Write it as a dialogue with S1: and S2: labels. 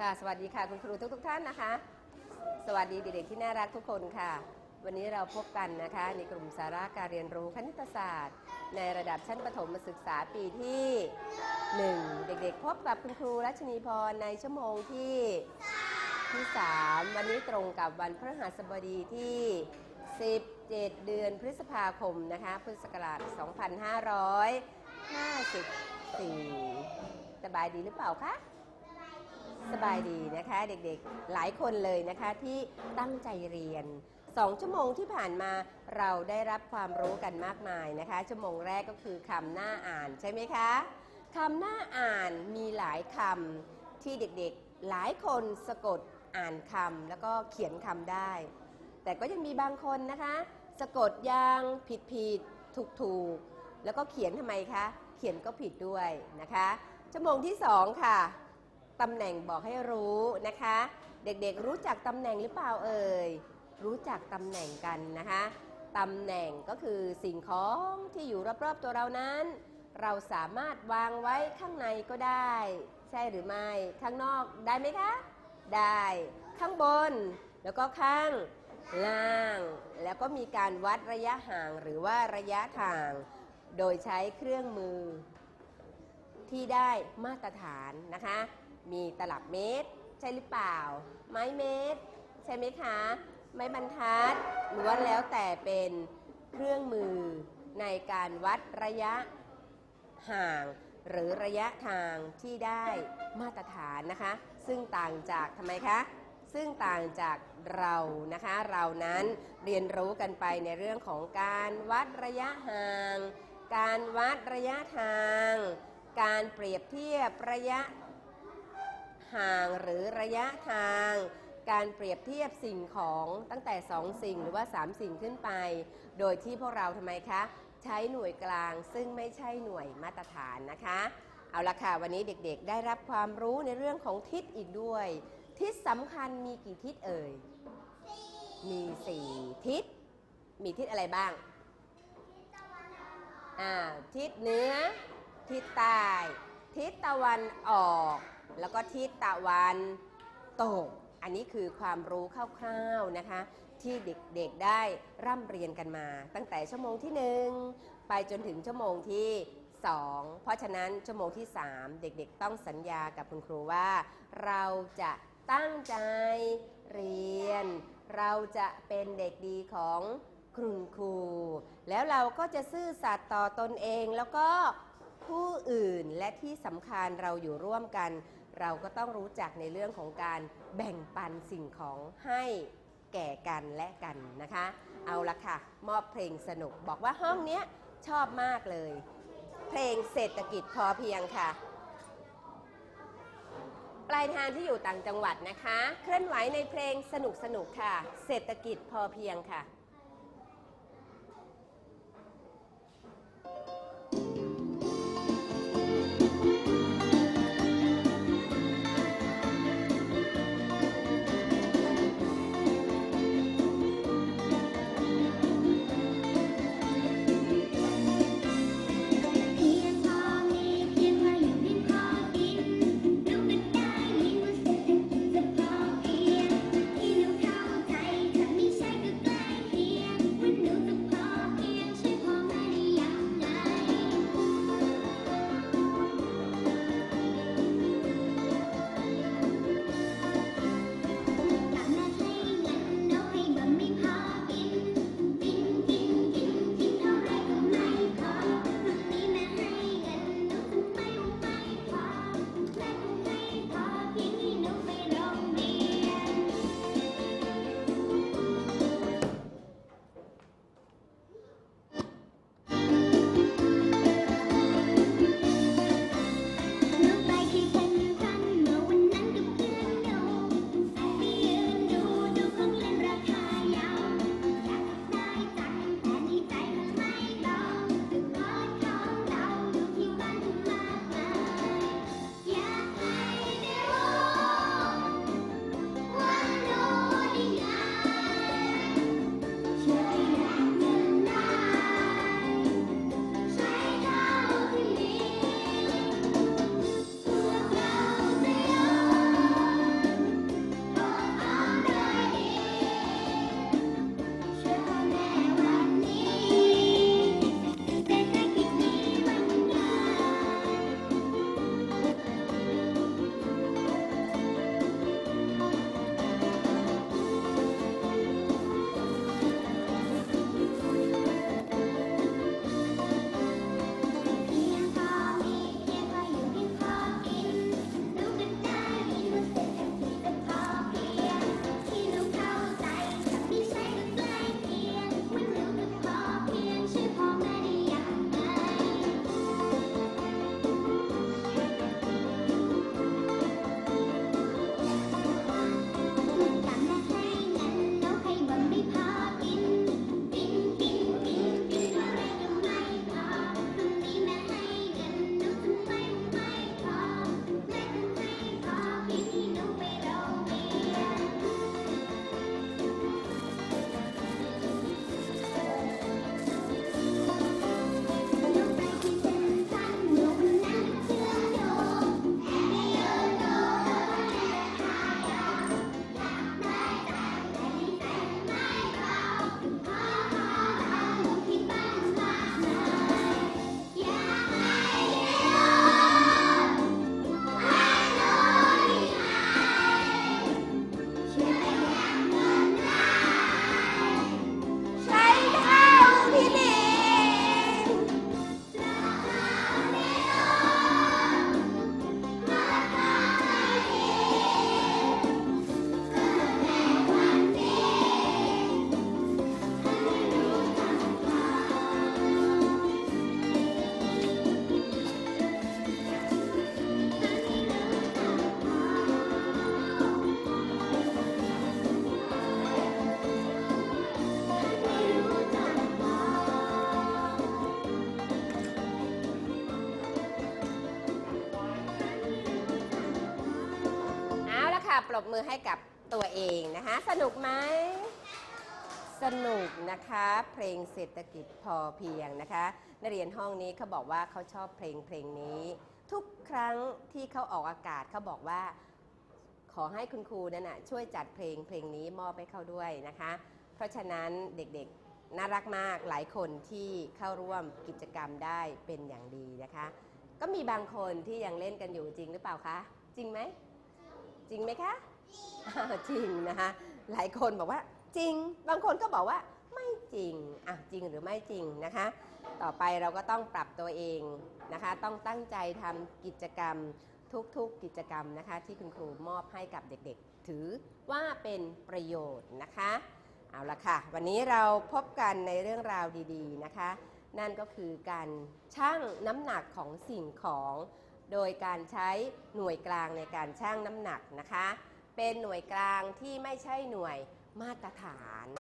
S1: ค่ะ สวัสดีค่ะคุณครูทุกทท่านนะคะ สวัสดีเด็กๆที่น่ารักทุกคนค่ะ วันนี้เราพบกันนะคะ ในกลุ่มสาระการเรียนรู้คณิตศาสตร์ ในระดับชั้นประถมศึกษาปีที่ 1 เด็กๆ พบกับคุณครูรัชนีพรในชั่วโมงที่ที่ 3 วันนี้ตรงกับวันพฤหัสบดีที่ 17 เดือนพฤษภาคมนะคะพุทธศักราช 2554 สบายดีหรือเปล่าคะ สบายดีนะคะเด็กๆหลายคนเลยนะคะที่ตั้งใจเรียน 2 ชั่วโมงที่ผ่านมาเราได้รับความรู้กันมากมายนะคะ ชั่วโมงแรกก็คือคำหน้าอ่านใช่ไหมคะคำหน้าอ่านมีหลายคำที่เด็กๆหลายคนสะกดอ่านคำแล้วก็เขียนคำได้ แต่ก็ยังมีบางคนนะคะ สะกดยังผิดผิดถูกถูกแล้วก็เขียนทำไมคะ เขียนก็ผิดด้วยนะคะ ชั่วโมงที่ 2 ค่ะ ตำแหน่งบอกให้รู้นะคะ เด็กๆรู้จักตำแหน่งหรือเปล่าเอ่ย รู้จักตำแหน่งกันนะคะ ตำแหน่งก็คือสิ่งของที่อยู่รอบๆตัวเรานั้น เราสามารถวางไว้ข้างในก็ได้ ใช่หรือไม่ ข้างนอกได้ไหมคะ ได้ ข้างบน แล้วก็ข้างล่าง แล้วก็มีการวัดระยะห่างหรือว่าระยะทาง โดยใช้เครื่องมือที่ได้มาตรฐานนะคะ มีตลับเมตร ใช่หรือเปล่า ไม้เมตร ใช่ไหมคะ ไม้บรรทัดล้วนแล้วแต่เป็นเครื่องมือในการวัดระยะห่าง หรือระยะทางที่ได้มาตรฐานนะคะ ซึ่งต่างจากทำไมคะซึ่งต่างจากเรานะคะ เรานั้นเรียนรู้กันไปในเรื่องของการวัดระยะห่าง การวัดระยะทาง การเปรียบเทียบระยะ ห่างหรือระยะทาง การเปรียบเทียบสิ่งของตั้งแต่ 2 สิ่งหรือว่า 3 สิ่งขึ้นไป โดยที่พวกเราทำไมคะ ใช้หน่วยกลางซึ่งไม่ใช่หน่วยมาตรฐานนะคะ เอาละค่ะ วันนี้เด็กๆ ได้รับความรู้ในเรื่องของทิศอีกด้วย ทิศสำคัญมีกี่ทิศเอ่ยมี 4 ทิศ มีทิศอะไรบ้างอ่าทิศเหนือ ทิศใต้ ทิศตะวันออก แล้วก็ทิศตะวันตก อันนี้คือความรู้คร่าวๆนะคะ ที่เด็กๆได้ร่ำเรียนกันมา ตั้งแต่ชั่วโมงที่ 1 ไปจนถึงชั่วโมงที่ 2 เพราะฉะนั้นชั่วโมงที่ 3 เด็กๆต้องสัญญากับคุณครูว่า เราจะตั้งใจเรียน เราจะเป็นเด็กดีของคุณครู แล้วเราก็จะซื่อสัตย์ต่อตนเองแล้วก็ผู้อื่นและที่สำคัญเราอยู่ร่วมกัน เราก็ต้องรู้จักในเรื่องของการแบ่งปันสิ่งของให้แก่กันและกันนะคะ เอาละค่ะ มอบเพลงสนุกบอกว่าห้องเนี้ยชอบมากเลย เพลงเศรษฐกิจพอเพียงค่ะ ปลายทางที่อยู่ต่างจังหวัดนะคะ เคลื่อนไหวในเพลงสนุกสนุกค่ะ เศรษฐกิจพอเพียงค่ะ ปรบมือให้กับตัวเองนะคะ สนุกไหม สนุกนะคะ เพลงเศรษฐกิจพอเพียงนะคะนักเรียนห้องนี้เขาบอกว่าเขาชอบเพลงเพลงนี้ ทุกครั้งที่เขาออกอากาศเขาบอกว่า ขอให้คุณครูนั่นนะช่วยจัดเพลงเพลงนี้มอบให้เขาด้วยนะคะ เพราะฉะนั้นเด็กๆน่ารักมากหลายคนที่เข้าร่วมกิจกรรมได้เป็นอย่างดีนะคะ ก็มีบางคนที่ยังเล่นกันอยู่จริงหรือเปล่าคะ จริงไหม จริงไหมคะ จริงนะคะ หลายคนบอกว่าจริง บางคนก็บอกว่าไม่จริงอะจริงหรือไม่จริงนะคะ ต่อไปเราก็ต้องปรับตัวเองนะคะ ต้องตั้งใจทำกิจกรรมทุกๆกิจกรรมนะคะ ที่คุณครูมอบให้กับเด็กๆ ถือว่าเป็นประโยชน์นะคะเอาละค่ะ วันนี้เราพบกันในเรื่องราวดีๆนะคะ นั่นก็คือการชั่งน้ำหนักของสิ่งของ โดยการใช้หน่วยกลางในการชั่งน้ำหนักนะคะ เป็นหน่วยกลางที่ไม่ใช่หน่วยมาตรฐาน